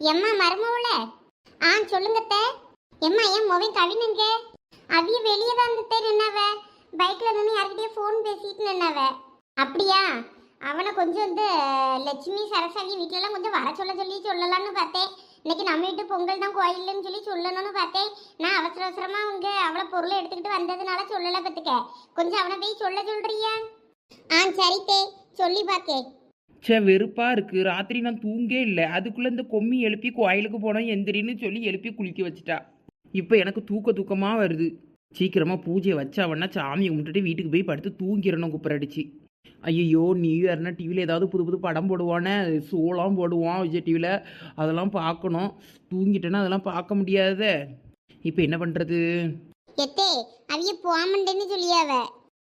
எம்மா மருமவுல ஆ சொல்லுங்கத்த எம்மா என் மொபைல் கவினுங்க? அவிய வெளியே தான் இருந்துட்டே நின்னவ. பைக்கில் நின்று யார்கிட்டயே ஃபோன் பேசிட்டு நின்னவ. அப்படியா? அவனை கொஞ்சம் வந்து லட்சுமி சரஸ்வதி வீட்டிலலாம் கொஞ்சம் வர சொல்ல சொல்லி சொல்லலாம்னு பார்த்தேன். இன்னைக்கு நம்ம வீட்டு பொங்கல் தான் கோயில்னு சொல்லி சொல்லணும்னு பார்த்தேன். நான் அவசர அவசரமாக அவங்க அவளை பொருளை எடுத்துக்கிட்டு வந்ததுனால சொல்லலை பார்த்துக்க. கொஞ்சம் அவனை போய் சொல்ல சொல்கிறியா ஆ சரி சொல்லி பார்த்தேன் சே வெறுப்பாக இருக்குது ராத்திரி நான் தூங்கே இல்லை. அதுக்குள்ளே இந்த கொம்மி எழுப்பி கோயிலுக்கு போனோம் எந்திரின்னு சொல்லி எழுப்பி குளிக்க வச்சுட்டா. இப்போ எனக்கு தூக்க தூக்கமாக வருது. சீக்கிரமாக பூஜையை வச்சாவன்னா சாமி கும்பிட்டுட்டு வீட்டுக்கு போய் படுத்து தூங்கிடணும் குப்பரடிச்சு ஐயோ நியூ இயர்னா டிவியில் ஏதாவது புது புது படம் போடுவானே ஷோலாம் போடுவான் விஜய் டிவியில் அதெல்லாம் பார்க்கணும். தூங்கிட்டேன்னா அதெல்லாம் பார்க்க முடியாதே. இப்போ என்ன பண்ணுறது எத்தே அவிய போமண்டேன்னு சொல்லியாவ.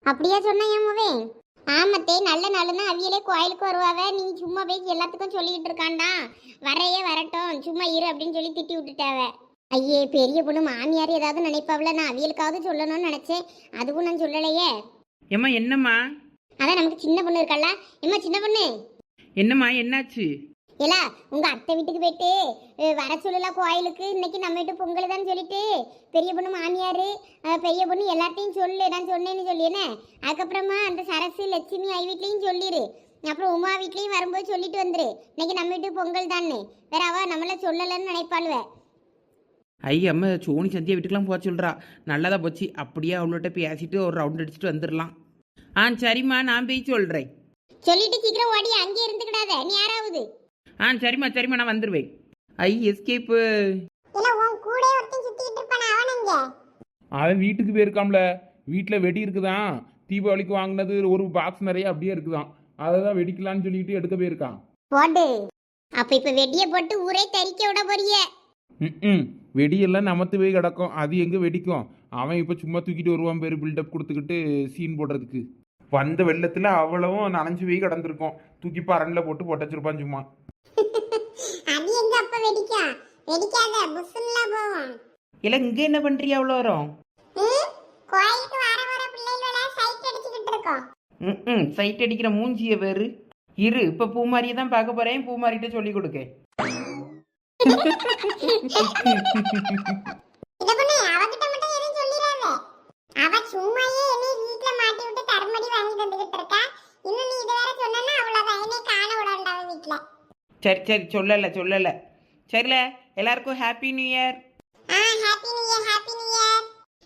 அப்படியா சொன்னா ஏமாவே ஆமத்தே நல்ல நாளுன்னா அவியலே கோயிலுக்கு வருவாவ. நீ சும்மா போய் எல்லாத்துக்கும் சொல்லிக்கிட்டு இருக்காண்டா. வரையே வரட்டும். சும்மா இரு அப்படின்னு சொல்லி திட்டி விட்டுட்டாவ. ஐயே பெரிய பொண்ணு மாமியார் ஏதாவது நினைப்பாவில நான் அவியலுக்காவது சொல்லணும்னு நினைச்சேன். அதுவும் நான் சொல்லலையே. ஏம்மா என்னம்மா? அதான் நமக்கு சின்ன பொண்ணு இருக்கல்ல. ஏம்மா சின்ன பொண்ணு? என்னம்மா என்னாச்சு? ஏலா உங்க அத்தை வீட்டுக்கு போயிட்டு வர சொல்லலாம் கோயிலுக்கு. இன்னைக்கு நம்ம வீட்டு பொங்கல் தான் சொல்லிட்டு. பெரிய பொண்ணு மாமியார் பெரிய பொண்ணு எல்லாத்தையும் சொல்லு நான் சொன்னேன்னு சொல்லியேனே அதுக்கப்புறமா அந்த சரசு லட்சுமி ஐ வீட்லேயும் சொல்லிடு அப்புறம் உமா வீட்லேயும் வரும்போது சொல்லிட்டு வந்துரு. இன்னைக்கு நம்ம வீட்டு பொங்கல் தானே. வேற அவ நம்மள சொல்லலைன்னு நினைப்பாளுவ. ஐ அம்மா சோனி சந்தியா வீட்டுக்கெலாம் போக சொல்கிறா நல்லதா போச்சு. அப்படியே அவள்கிட்ட பேசிட்டு ஒரு ரவுண்ட் அடிச்சுட்டு வந்துடலாம் ஆ சரிம்மா நான் போய் சொல்கிறேன் சொல்லிட்டு சீக்கிரம் ஓடி அங்கேயே இருந்துக்கிடாத. நீ யாராவது? ஆ சரிம்மா சரிம்மா நான் வந்துடுவேன் ஐ எஸ்கேப்பு இல்ல உன் கூட ஒருத்தன் சுத்திட்டு இருப்பான அவனங்க அவன் வீட்டுக்கு போயிருக்காம்ல வீட்டில் வெடி இருக்குதான். தீபாவளிக்கு வாங்கினது ஒரு பாக்ஸ் நிறைய அப்படியே இருக்குதான். அதை தான் வெடிக்கலான்னு சொல்லிட்டு எடுக்க போயிருக்கான். போடு. அப்ப இப்ப வெடிய போட்டு ஊரே தரிக்க விட போறிய? ம் வெடியெல்லாம் நமத்து போய் கிடக்கும். அது எங்கே வெடிக்கும்? அவன் இப்போ சும்மா தூக்கிட்டு வருவான் பேர் பில்டப் கொடுத்துக்கிட்டு சீன் போடுறதுக்கு. வந்த வெள்ளத்தில் அவ்வளவும் நனைஞ்சு போய் கிடந்திருக்கும். தூக்கி பரண்டில் போட்டு பொட்டச்சிருப்பான் சும்மா. வெடிக்கும் வெடிக்காத புஸ்ஸுலாம் போவோம். இல்லை இங்கே என்ன பண்ணுறியா அவ்வளோ வரும் கோயிலுக்கு வர வர பிள்ளைகளோட சைட் அடிச்சுக்கிட்டு இருக்கோம். ம் சைட் அடிக்கிற மூஞ்சிய வேறு. இரு இப்போ பூமாரியை தான் பார்க்க போகிறேன் பூமாரிட்ட சொல்லி கொடுக்க. அவ சும்மாயே என்னை வீட்ல மாட்டி விட்டு தர்மடி வாங்கி தந்துகிட்டு இருக்கா. இன்னும் நீ இது வேற சொன்னா அவ்வளவுதான். என்னை காண சரி சரி சொல்லலை சொல்லலை. சரில எல்லாருக்கும் ஹாப்பி நியூ இயர் ஆ happy new year happy new year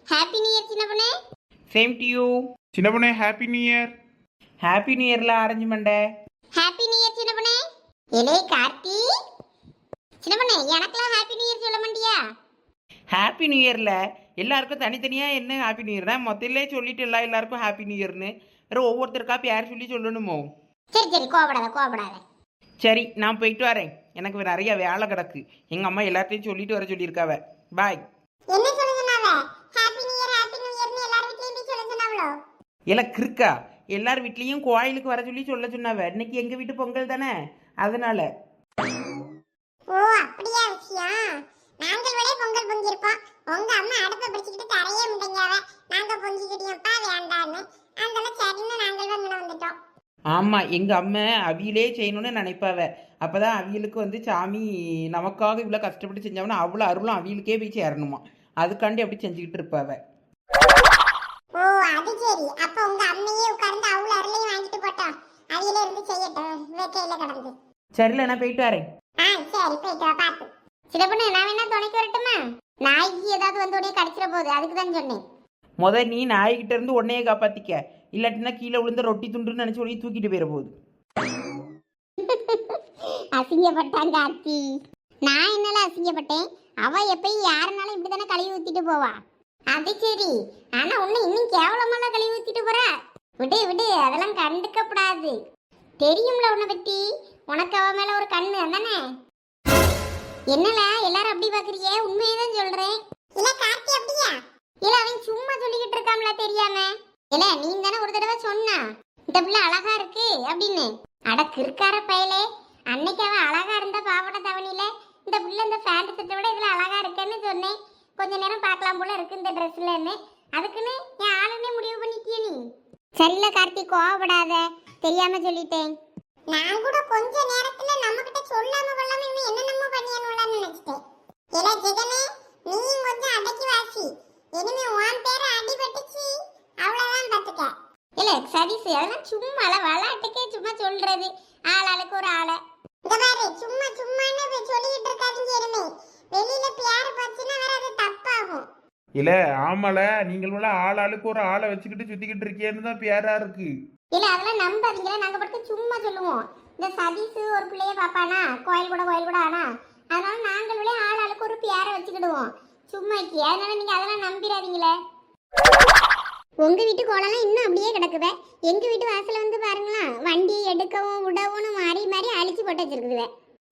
happy new year சின்ன பொண்ணு சேம் டு யூ சின்ன பொண்ணே happy new year happy new இயரில் ஆரஞ்சு மண்டை ஹாப்பி நியூ இயர் சின்ன பொண்ணு எலே கார்த்தி சின்ன பொண்ணு எனக்கெல்லாம் ஹாப்பி நியூ இயர் சொல்ல மாட்டியா ஹாப்பி நியூ இயரில் எல்லாருக்கும் தனித்தனியாக என்ன ஹாப்பி நியூ இயர்னா மொத்தத்திலே சொல்லிட்டு எல்லா எல்லாருக்கும் ஹாப்பி நியூ இயர்னு வேறு ஒவ்வொருத்தருக்கா பேர் சொல்லி சொல்லணுமோ சரி சரி கோபப்படாத கோபப்படாத சரி நான் போயிட்டு வரேன் எனக்கு நிறைய வேலை கிடக்கு. எங்கள் அம்மா எல்லாத்தையும் சொல்லிட்டு வர சொல்லியிருக்காவ. பாய் நியூ இயர்னு எல்லார் வீட்லயும் கோயிலுக்கு வர சொல்லி சொல்ல சொன்னாவ. இன்னைக்கு எங்கள் வீட்டு பொங்கல் தானே? அதனால. ஓ அப்படியா விஷயம்? நாங்கள் விட பொங்கல் பொங்கியிருப்போம். உங்க அம்மா அடுப்பை பிடிச்சிக்கிட்டு தரையே முட்டைங்காவ நாங்க பொங்கிக்கிட்டியப்பா வேண்டான்னு. அதனால சரின்னு நாங்கள் வந்து வந்துட்டோம். ஆமாம் எங்கள் அம்மா அவியலே செய்யணும்னு நினைப்பாவ. அப்போ தான் அவியலுக்கு வந்து சாமி நமக்காக இவ்வளோ கஷ்டப்பட்டு செஞ்சவனா அவ்வளோ அருளும் அவியலுக்கே போய் சேரணுமா? அதுக்காண்டி அப்படி செஞ்சுக்கிட்டு இருப்பாவ. ஓ அது சரி. அப்ப உங்க அம்மையே உட்கார்ந்து அவ்வளவு அருளையும் வாங்கிட்டு போட்டோம். அவையில இருந்து செய்யட்டும். வேக்கையில கடந்து. சரில நான் போயிட்டு வரேன். ஆ சரி போயிட்டு வா பாத்து. நான் வேணா துணைக்கு வரட்டுமா? நாய்க்கு ஏதாவது வந்து உடனே கடிச்சிட போகுது. அதுக்கு தான் சொன்னேன். முத நீ நாய்கிட்ட இருந்து உன்னையே காப்பாத்திக்க. இல்லாட்டினா கீழே விழுந்த ரொட்டி துண்டுன்னு நினைச்சு உடனே தூக்கிட்டு போயிட போகுது. அசிங்கப்பட்டாங்க ஆர்த்தி நான் என்னால அசிங்கப்பட்டேன்? அவ எப்பயும் யாருனாலும் இப்படி தானே கழுவி ஊத்திட்டு போவா. அது சரி. ஆனா உன்னை இன்னும் கேவலமெல்லாம் கழுவி ஊத்திட்டு போறா? விடு விடு. அதெல்லாம் கண்டுக்கப்படாது. தெரியும்ல உன்னை பத்தி. உனக்கு அவ மேல ஒரு கண்ணு அதானே? என்னல எல்லாரும் அப்படி பாக்குறீங்க? உண்மையை தான் சொல்றேன் இல்ல கார்த்தி அப்படியா இல்ல அவன் சும்மா சொல்லிக்கிட்டு தெரியாம? இல்ல நீ தானே ஒரு தடவை சொன்னா. இந்த பிள்ளை அழகா இருக்கு அப்படின்னு. அட கிறுக்கார பயலே. அன்னைக்கு அவன் அழகா இருந்த பாவட தவணியில இந்த பிள்ளை இந்த ஃபேண்ட் செட்டை விட இதுல அழகா இருக்கேன்னு சொன்னேன். கொஞ்ச நேரம் பார்க்கலாம் போல இருக்கு இந்த ட்ரெஸ்லன்னு அதுக்குன்னு என் ஆளுனே முடிவு பண்ணிட்டிய நீ. சரியில்ல கார்த்திக் கோவப்படாத. தெரியாம சொல்லிட்டேன். நான் கூட கொஞ்ச நேரத்துல நம்ம கிட்ட சொல்லாம கொள்ளாம இவன் என்னென்னமோ பண்ணியானுல ஆரம்பிச்சிட்டேன் இல்ல ஜெகனே நீ கொஞ்சம் அடக்கி வாசி இனிமே உன் பேர அடிபட்டுச்சு அவ்வளவுதான் பாத்துக்க இல்ல சதீஷ் அதெல்லாம் சும்மா விளையாட்டுக்கே சும்மா சொல்றது. ஆளாளுக்கு ஒரு ஆளை. இந்த பாரு சும்மா சும்மான்னு சொல்லிட்டு இருக்காதீங்க இனிமே. வெளியில பியார் போச்சுன்னா வேற அது தப்பாகும். இல்ல ஆமால நீங்கள் ஆள் ஆளுக்கு ஒரு ஆளை வச்சுக்கிட்டு சுத்திக்கிட்டு இருக்கேன்னு தான் பேரா இருக்கு. இல்ல அதெல்லாம் நம்பாதீங்களா நாங்க படுத்து சும்மா சொல்லுவோம். இந்த சதீஷ் ஒரு பிள்ளைய பாப்பானா? கோயில் கூட கோயில் கூட ஆனா? அதனால நாங்களே ஆள் ஆளுக்கு ஒரு பேரை வச்சுக்கிடுவோம். சும்மாக்கி அதனால நீங்க அதெல்லாம் நம்பிடாதீங்களே. உங்க வீட்டு கோலம்லாம் இன்னும் அப்படியே கிடக்குவே. எங்க வீட்டு வாசல வந்து பாருங்களா வண்டி எடுக்கவும் விடவும் மாறி மாறி அழிச்சு போட்டு வச்சிருக்குதுவே.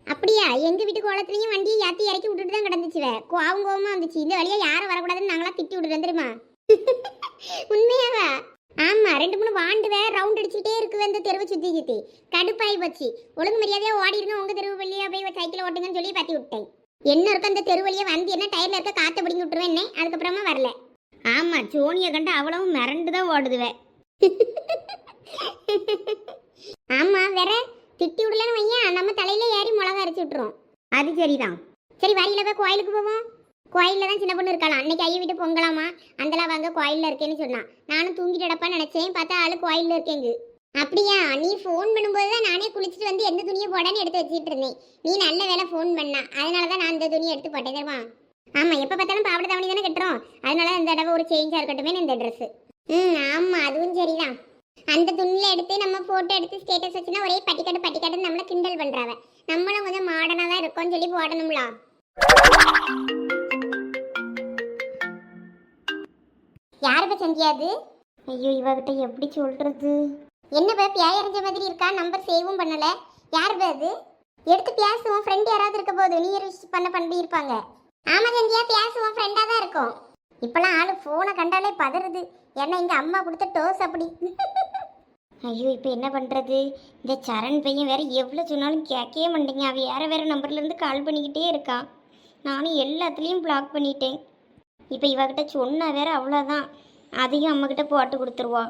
அப்படியா? எங்க வீட்டு கோலத்துலயும் வண்டியை ஏத்தி இறக்கி விட்டுட்டு தான் கிடந்துச்சுவே. கோவம் கோவமா வந்துச்சு. இந்த வழியா யாரும் வரக்கூடாதுன்னு நாங்களா திட்டி விட்டுட்டு தெரியுமா? உண்மையாவா? ஆமா ரெண்டு மூணு வாண்டுவே ரவுண்ட் அடிச்சுக்கிட்டே இருக்குவே இந்த தெருவை சுத்தி சுத்தி. கடுப்பாயி போச்சு. ஒழுங்கு மரியாதையா ஓடி இருங்க உங்க தெருவு வழியா போய் சைக்கிள் ஓட்டுங்கன்னு சொல்லி பத்தி விட்டேன். என்ன இருக்க அந்த தெரு வழியா வந்து என்ன டயர்ல இருக்க காத்த பிடிங்கி விட்டுருவேன் என்ன? அதுக்கப்புறமா வரல. ஆமாம் சோனியை கண்டு அவ்வளவு மிரண்டு தான் ஓடுதுவேன் ஆமாம் வேற திட்டி விடலன்னு வையா நம்ம தலையில ஏறி மிளகா அரைச்சி விட்டுரும் அது சரிதான். சரி வழியில போய் கோயிலுக்கு போவோம். கோயிலில் தான் சின்ன பொண்ணு இருக்கலாம் அன்னைக்கு ஐயா வீட்டு பொங்கலாமா? அந்தலாம் வாங்க கோயிலில் இருக்கேன்னு சொன்னான் நானும் தூங்கிட்டு கிடப்பான்னு பார்த்தா ஆள் கோயிலில் இருக்கேங்க. அப்படியா? நீ ஃபோன் பண்ணும்போது தான் நானே குளிச்சுட்டு வந்து எந்த துணியை போடான்னு எடுத்து வச்சுட்டு இருந்தேன். நீ நல்ல வேலை ஃபோன் பண்ணா. அதனால தான் நான் அந்த துணியை எடுத்து போட்டேன் தருவான் ஆமா எப்போ பார்த்தாலும் பாவடை தாவணி தானே கட்டுறோம். அதனால இந்த தடவை ஒரு சேஞ்சாக இருக்கட்டுமே இந்த ட்ரெஸ் ம் ஆமா அதுவும் சரிதான். அந்த துணியில் எடுத்து நம்ம போட்டோ எடுத்து ஸ்டேட்டஸ் வச்சுனா ஒரே பட்டிக்காட்டு பட்டிக்காட்டுன்னு நம்மள கிண்டல் பண்றாவ. நம்மளும் கொஞ்சம் மாடர்னாக தான் இருக்கோம்னு சொல்லி போடணும்ல. யாருக்கு செஞ்சியாது ஐயோ இவகிட்ட எப்படி சொல்றது? என்ன பே பியாயறிஞ்ச மாதிரி இருக்கா? நம்பர் சேவும் பண்ணல. யார் பே அது? எடுத்து பேசுவோம் ஃப்ரெண்ட் யாராவது இருக்க போது நீ பண்ண பண்ணி இருப்பாங்க. ஆமா சந்தியா பேசுவோம் ஃப்ரெண்டா தான் இருக்கும். இப்பெல்லாம் ஆளு போனை கண்டாலே பதறுது. ஏன்னா இங்க அம்மா கொடுத்த டோஸ் அப்படி. ஐயோ இப்போ என்ன பண்ணுறது இந்த சரண் பையன் வேற எவ்வளோ சொன்னாலும் கேட்கவே மாட்டேங்க. அவ வேற வேற நம்பர்லேருந்து கால் பண்ணிக்கிட்டே இருக்கான். நானும் எல்லாத்துலேயும் பிளாக் பண்ணிட்டேன். இப்போ இவகிட்ட சொன்னா வேற அவ்வளோதான் அதையும் அம்மக்கிட்ட போட்டு கொடுத்துருவா.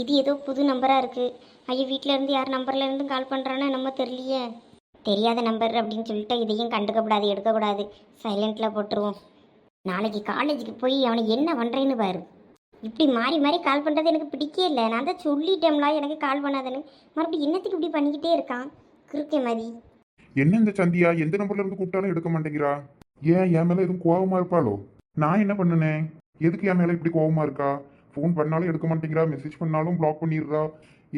இது ஏதோ புது நம்பராக இருக்குது ஐயோ வீட்டில் இருந்து யார் நம்பர்லேருந்து கால் பண்ணுறான்னு நம்ம தெரியலையே. தெரியாத நம்பர் அப்படின்னு சொல்லிட்டு இதையும் கண்டுக்கக்கூடாது எடுக்கக்கூடாது. சைலண்ட்டில் போட்டுருவோம். நாளைக்கு காலேஜுக்கு போய் அவனை என்ன பண்ணுறேன்னு பாரு. இப்படி மாறி மாறி கால் பண்ணுறது எனக்கு பிடிக்கவே இல்லை. நான் தான் சொல்லிட்டேன்ல எனக்கு கால் பண்ணாதேன்னு. மறுபடியும் என்னத்துக்கு இப்படி பண்ணிக்கிட்டே இருக்கான்? கிறுக்கே மாதிரி என்ன இந்த சந்தியா? எந்த நம்பர்ல இருந்து கூப்பிட்டாலும் எடுக்க மாட்டேங்கிறா? ஏன் என் மேல எதுவும் கோவமா இருப்பாளோ? நான் என்ன பண்ணுனேன்? எதுக்கு என் மேல இப்படி கோவமா இருக்கா? ஃபோன் பண்ணாலும் எடுக்க மாட்டேங்கிறா. மெசேஜ் பண்ணாலும் பிளாக் பண்ணிடுறா.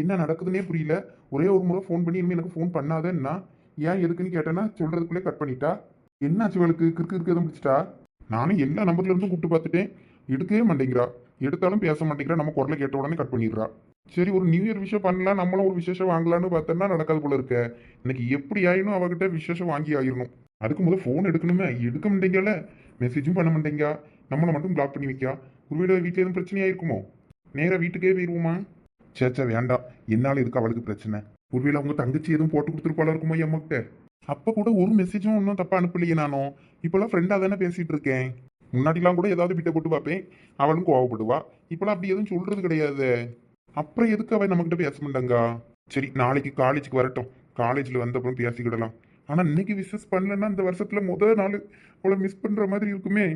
என்ன நடக்குதுன்னே புரியல. ஒரே ஒரு முறை ஃபோன் பண்ணி இனிமேல் எனக்கு ஃபோன் பண்ணாதேன்னா ஏன் எதுக்குன்னு கேட்டேன்னா சொல்றதுக்குள்ளே கட் பண்ணிட்டா? என்னாச்சு இவளுக்கு? கிறுக்கு கிறுக்கு எதுவும் பிடிச்சிட்டா? நானும் எல்லா நம்பர்ல இருந்தும் கூப்பிட்டு பார்த்துட்டேன். எடுக்கவே மாட்டேங்கிறா. எடுத்தாலும் பேச மாட்டேங்கிறா. நம்ம குரலை கேட்ட உடனே கட் பண்ணிடுறா. சரி ஒரு நியூ இயர் விஷயம் பண்ணலாம். நம்மளும் ஒரு விசேஷம் வாங்கலான்னு பார்த்தோன்னா நடக்காது போல இருக்க. இன்னைக்கு எப்படி ஆயினும் அவகிட்ட விசேஷம் வாங்கி ஆயிடணும் அதுக்கு முதல் ஃபோன் எடுக்கணுமே. எடுக்க மாட்டேங்கல? மெசேஜும் பண்ண மாட்டேங்கா. நம்மளை மட்டும் பிளாக் பண்ணி வைக்கா. ஒருவேளை வீட்டில் எதுவும் பிரச்சனையாக இருக்குமோ நேராக வீட்டுக்கே போயிடுவோமா சேச்சா வேண்டாம். என்னால் இருக்கு அவளுக்கு பிரச்சனை? ஒருவேளை அவங்க தங்கச்சி எதுவும் போட்டு கொடுத்துருப்பாளா இருக்குமோ என் அம்மாக்கிட்ட? அப்ப கூட ஒரு மெசேஜும் ஒன்றும் தப்பா அனுப்பலையே நானும் இப்பெல்லாம் ஃப்ரெண்டாக தானே பேசிட்டு இருக்கேன். முன்னாடிலாம் கூட ஏதாவது விட்ட போட்டு பார்ப்பேன். அவளும் கோவப்படுவா. இப்பெல்லாம் அப்படி எதுவும் சொல்றது கிடையாது. அப்புறம் எதுக்கு அவன் நம்மகிட்ட பேச மாட்டாங்க? சரி நாளைக்கு காலேஜுக்கு வரட்டும். காலேஜில் வந்த அப்புறம் பேசிக்கிடலாம். ஆனால் இன்னைக்கு விசஸ் பண்ணலன்னா இந்த வருஷத்துல முதல் நாள் அவளை மிஸ் பண்ணுற மாதிரி இருக்குமே.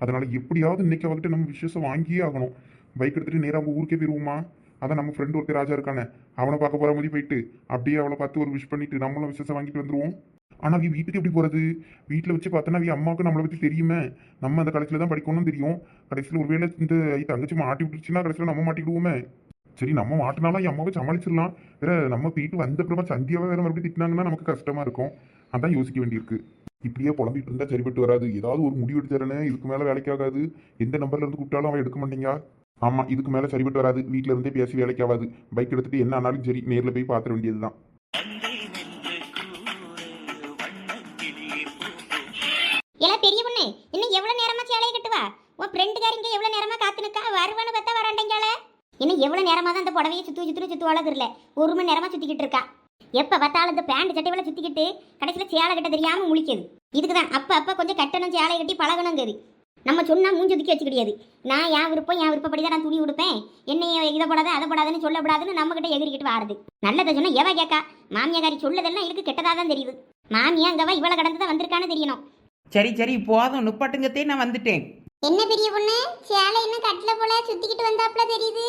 அதனால எப்படியாவது இன்னைக்கு அவகிட்ட நம்ம விசேஷம் வாங்கியே ஆகணும். பைக் எடுத்துகிட்டு நேராக அவங்க ஊருக்கே போயிடுவோமா அதான் நம்ம ஃப்ரெண்டு ஒருத்தர் ராஜா இருக்கானே அவனை பார்க்க போகிற மாதிரி போயிட்டு அப்படியே அவளை பார்த்து ஒரு விஷ் பண்ணிட்டு நம்மளும் விசேஷம் வாங்கிட்டு வந்துடுவோம் ஆனால் அவ வீட்டுக்கு எப்படி போகிறது வீட்டில் வச்சு பார்த்தோன்னா அவ அம்மாவுக்கு நம்மளை பற்றி தெரியுமே? நம்ம அந்த காலேஜில் தான் படிக்கணும்னு தெரியும். கடைசியில் ஒருவேளை இந்த தங்கச்சி மாட்டி விட்டுருச்சுன்னா கடைசியில் நம்ம மாட்டிக்கிடுவோமே சரி நம்ம மாட்டினாலும் என் அம்மாவை சமாளிச்சிடலாம். வேற நம்ம போயிட்டு வந்த அப்புறமா சந்தியாவை வேற மறுபடியும் திட்டினாங்கன்னா நமக்கு கஷ்டமா இருக்கும். அதான் யோசிக்க வேண்டியிருக்கு. இப்படியே புலம்பிட்டு இருந்தால் சரிப்பட்டு வராது. ஏதாவது ஒரு முடிவு எடுத்து தரேன்னு இதுக்கு மேலே வேலைக்கு ஆகாது. எந்த நம்பர்ல இருந்து கூப்பிட்டாலும் அவன் எடுக்க மாட்டேங்க. ஆமா இதுக்கு மேல சரிபட்டு வராது. வீட்ல இருந்தே பேசி வேலைக்கு ஆகாது பைக் எடுத்துட்டு என்ன ஆனாலும் சரி நேர்ல போய் பார்த்துட வேண்டியது தான் எல்லாம் பெரிய பொண்ணு இன்னும் எவ்வளவு நேரமா சேலையை கட்டுவா? உன் ஃப்ரெண்டுக்காரிங்க எவ்வளவு நேரமா காத்து நிக்கா வருவான்னு பார்த்தா வராண்டேங்கால இன்னும் எவ்வளவு நேரமா தான் அந்த புடவையை சுத்து சுத்து சுத்து வளர்க்குறல ஒரு மணி நேரமா சுத்திக்கிட்டு இருக்கா. எப்ப பார்த்தாலும் இந்த பேண்ட் சட்டைவெல்லாம் சுத்திக்கிட்டு கடைசியில சேலை கட்ட தெரியாம முழிக்குது. இதுக்கு தான் அப்ப அப்ப கொஞ்சம் கட்டணும் சேலை கட்டி பழகணுங்கிறது. நம்ம சொன்னா மூஞ்சி ஒதுக்கி வச்சு கிடையாது நான் என் விருப்பம் என் விருப்பப்படி தான் நான் துணி கொடுப்பேன் என்னைய இதை போடாத அதை போடாதுன்னு சொல்லப்படாதுன்னு நம்ம கிட்ட எகிரிக்கிட்டு வாருது. நல்லதை சொன்னா எவ கேக்கா? மாமியாக்காரி சொல்லதெல்லாம் இருக்கு கெட்டதா தான் தெரியுது. மாமியா அங்கவா இவ்வளவு கடந்து தான் வந்திருக்கான்னு தெரியணும். சரி சரி போதும். நிப்பாட்டுங்கத்தே நான் வந்துட்டேன். என்ன பெரிய பொண்ணு? சேலை இன்னும் கட்டல போல சுத்திக்கிட்டு வந்தாப்புல தெரியுது.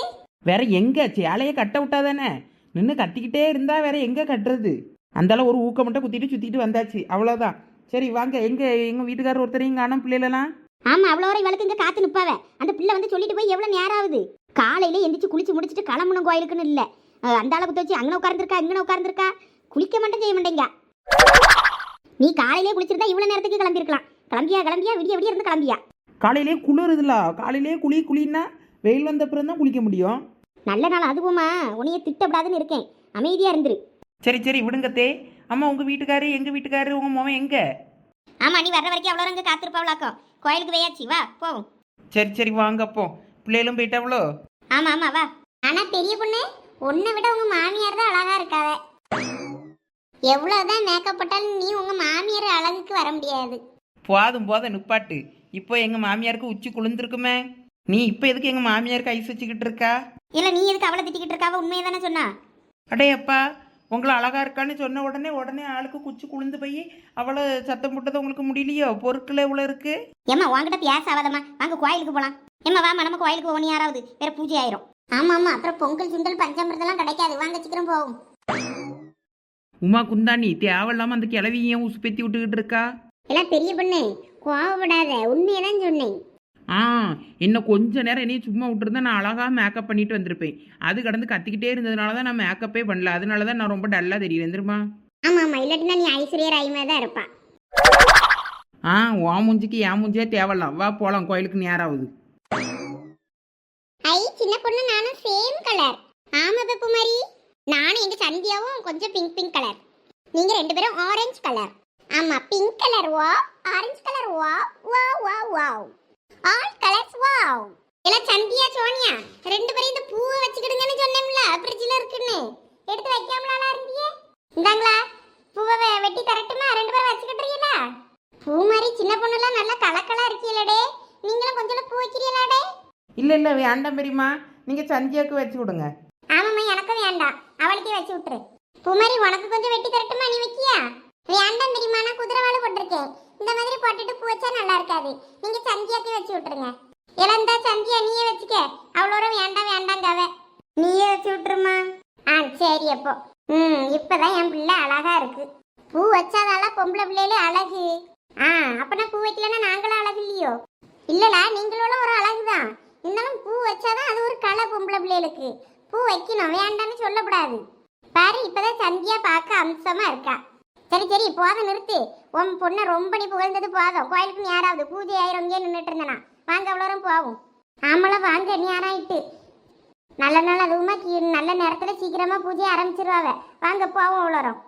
வேற எங்க? சேலையை கட்ட விட்டாதானே? நின்று கத்திக்கிட்டே இருந்தா வேற எங்க கட்டுறது? அந்தால ஒரு ஊக்க மட்டும் குத்திட்டு சுத்திட்டு வந்தாச்சு. அவ்வளோதான் சரி வாங்க. எங்க எங்க வீட்டுக்காரர் ஒருத்தரையும் காணும் பிள்ளைகளெல்லாம்? ஆமா அவ்வளோ வரை இவளுக்கு இங்க காத்து நிப்பாவ. அந்த பிள்ளை வந்து சொல்லிட்டு போய் எவ்வளவு நேரம் ஆகுது காலையில எந்திரிச்சு குளிச்சு முடிச்சிட்டு கிளம்பணும் கோயிலுக்குன்னு இல்ல. அந்த அளவுக்கு வச்சு அங்கே உட்கார்ந்துருக்கா இங்கே உட்கார்ந்துருக்கா? குளிக்க மாட்டேன் செய்ய மாட்டேங்க. நீ காலையிலே குளிச்சிருந்தா இவ்வளவு நேரத்துக்கு கிளம்பியிருக்கலாம். கிளம்பியா கிளம்பியா? விடிய விடிய இருந்து கிளம்பியா? காலையிலே குளிருதுல காலையிலே குளி குளின்னா வெயில் வந்த அப்புறம் தான் குளிக்க முடியும். நல்ல நாள் அதுவுமா. உன்னைய திட்டப்படாதுன்னு இருக்கேன். அமைதியா இருந்துரு. சரி சரி விடுங்கத்தே அம்மா உங்க வீட்டுக்காரு எங்க வீட்டுக்காரு உங்க மோவன் எங்க? ஆமா நீ வர்ற வரைக்கும் அவ்வளோ அங்கே காத்திருப்பாவளாக்கும். கோயிலுக்கு வேயாச்சு வா போவோம். சரி சரி வாங்க அப்போ பிள்ளைகளும் போயிட்டாவளோ ஆமா ஆமா வா. ஆனா பெரிய பொண்ணு உன்னை விட உங்க மாமியார் தான் அழகா இருக்காவ. எவ்வளவுதான் மேக்கப் போட்டாலும் நீ உங்க மாமியார் அழகுக்கு வர முடியாது. போதும் போதும் நிப்பாட்டு. இப்போ எங்க மாமியாருக்கு உச்சி குளிர்ந்துருக்குமே? நீ இப்போ எதுக்கு எங்க மாமியாருக்கு ஐஸ் வச்சுக்கிட்டு இருக்கா? இல்ல நீ எதுக்கு அவளை திட்டிக்கிட்டு இருக்காவ? உண்மையை தானே சொன்னா. அடே அப்பா உங்களை அழகா இருக்கான்னு சொன்ன உடனே உடனே ஆளுக்கு குச்சி குளிர்ந்து போய் அவளை சத்தம் போட்டது உங்களுக்கு முடியலையோ? பொருட்கள் எவ்வளோ இருக்கு. ஏம்மா உன்கிட்ட பேச ஆகாதம்மா வாங்க கோயிலுக்கு போலாம். ஏம்மா வாமா நம்ம கோயிலுக்கு போகணும் யாராவது வேற பூஜை ஆயிரும். ஆமா ஆமா அப்புறம் பொங்கல் சுண்டல் பஞ்சாமிரதெல்லாம் கிடைக்காது. வாங்க சீக்கிரம் போவோம். உமா குந்தாணி தேவையில்லாம அந்த கிளவியை ஏன் உசுப்பேத்தி விட்டுக்கிட்டு இருக்கா? எல்லாம் பெரிய பொண்ணு. கோவப்படாத. உண்மையை தான் சொன்னேன். ஆ இன்னும் கொஞ்ச நேரம் என்னையும் சும்மா விட்டுருந்தா நான் அழகா மேக்கப் பண்ணிட்டு வந்திருப்பேன். அது கடந்து கத்திக்கிட்டே இருந்ததுனால தான் நான் மேக்கப்பே பண்ணல. அதனால தான் நான் ரொம்ப டல்லாக தெரியுறேன் தெரியுமா ஆமா ஆமா. இல்லாட்டினா நீ ஐஸ்வர்யா ராய் மாதிரி தான் இருப்பா. ஆ உன் மூஞ்சிக்கு என் மூஞ்சியே தேவலாம் வா போகலாம் கோயிலுக்கு நேராகுது ஐ சின்ன பொண்ணு நானும் சேம் கலர் ஆமா பெப்பு மாதிரி நானும் எங்க சந்தியாவும் கொஞ்சம் பிங்க் பிங்க் கலர் நீங்க ரெண்டு பேரும் ஆரஞ்சு கலர் ஆமா பிங்க் கலர் வா ஆரஞ்சு கலர் வா வா வா வாவ் ஆல் கலர்ஸ் வாவ். எல்லாம் சந்தியா சோனியா ரெண்டு பேரும் இந்த பூவை வச்சுக்கிடுங்கன்னு சொன்னேன்ல ஃப்ரிட்ஜில் இருக்குன்னு. எடுத்து வைக்காமலா இருந்தியே? இந்தாங்களா பூவை வெட்டி தரட்டுமா? ரெண்டு பேரும் வச்சுக்கிட்டுறீங்களா பூ மாதிரி சின்ன பொண்ணுலாம் நல்லா கலக்கலா இருக்கீங்களே நீங்களும் கொஞ்சம் பூ வைக்கிறீங்களாடே? இல்லை இல்லை வேண்டாம் பெரியம்மா. நீங்கள் சந்தியாவுக்கு வச்சு விடுங்க. ஆமாம்மா எனக்கும் வேண்டாம். அவளுக்கே வச்சு விட்டுரு. குமரி உனக்கு கொஞ்சம் வெட்டி தரட்டுமா? நீ வைக்கியா? வேண்டாம் தெரியுமா நான் குதிரவாளு போட்டிருக்கேன். இந்த மாதிரி போட்டுட்டு பூ வச்சா நல்லா இருக்காது. நீங்க சந்தியாக்கே வச்சு விட்டுருங்க. இளந்தா சந்தியா நீயே வச்சுக்க. அவ்வளோட வேண்டாம் வேண்டாங்க அவ. நீயே வச்சு விட்டுருமா? ஆ சரி அப்போ. ம் இப்பதான் என் பிள்ளை அழகா இருக்கு. பூ வச்சாதால பொம்பளை பிள்ளைகளே அழகு? ஆ அப்பனா பூ வைக்கலன்னா நாங்களும் அழகு இல்லையோ? இல்லடா நீங்களும் ஒரு அழகுதான். இருந்தாலும் பூ வச்சாதான் அது ஒரு கலை பொம்பளை பிள்ளைகளுக்கு. பூ வைக்கணும் வேண்டாம்னு சொல்லக்கூடாது. பாரு இப்பதான் சந்தியா பார்க்க அம்சமா இருக்கா. சரி சரி போதும் நிறுத்து. உன் பொண்ணை ரொம்ப நீ புகழ்ந்தது போதும். கோயிலுக்கு யாராவது பூஜை ஆயிரம் இங்கே நின்றுட்டு இருந்தனா? வாங்க அவ்வளோரும் போவோம். ஆமாம் வாங்க நேராயிட்டு நல்ல நாள் அதுவுமா நல்ல நேரத்தில் சீக்கிரமாக பூஜை ஆரம்பிச்சிருவாவ. வாங்க போவோம் அவ்வளோரும்.